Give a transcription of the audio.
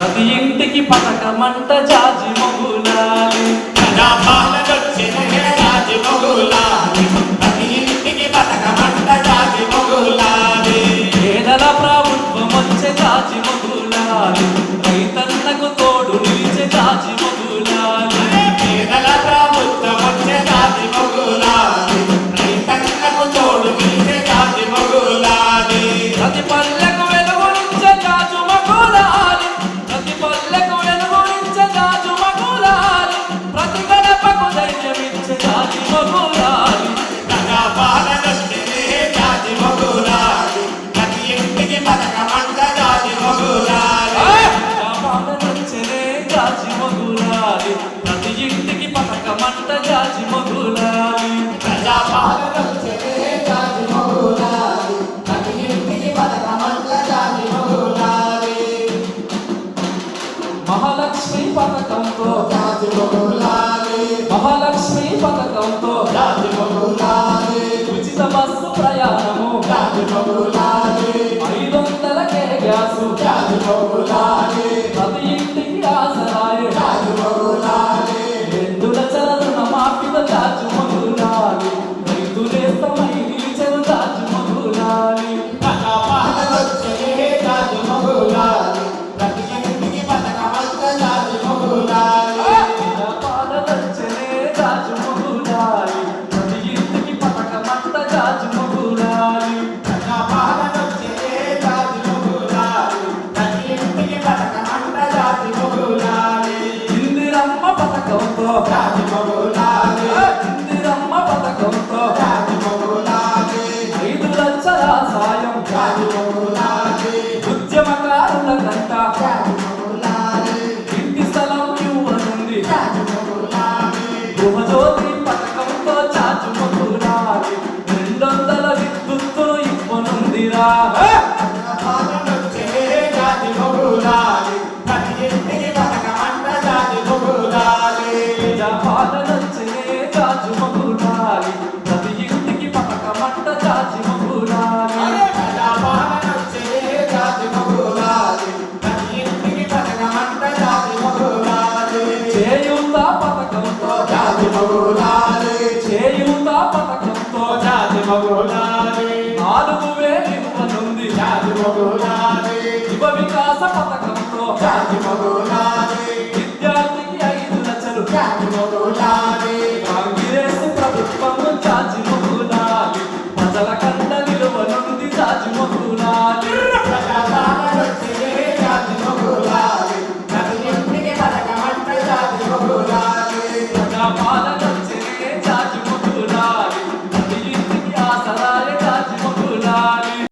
ప్రతి ఇంటికి పథకమంట జాజి మగులాలి. ప్రజాపాలన వచ్చిన జాజి మగులాలి. ప్రతి ఇంటికి పథకమంట జాజి మగులాలి. పేదల ప్రభుత్వం వచ్చే జాజి మగులాలి మహాలక్ష్మి పథకంలో మహాలక్ష్మి పథకం పథకంతో రాజు మగులాగే ఇందిరమ్మ పథకంతో రాజు మగులాగే ఐదు లక్షల సాయం రాజు మగులాగే ఉద్యమకారుల కంట రాజు మగులాగే ఇంటి స్థలం ఇవ్వనుంది. రాజు మగులాగే గృహజ్యోతి పథకంతో చాచు మగులాగే రెండొందల విద్యుత్తును ఇవ్వనుందిరా. మగులాలి యువ వికాస పథకంలో. జాతి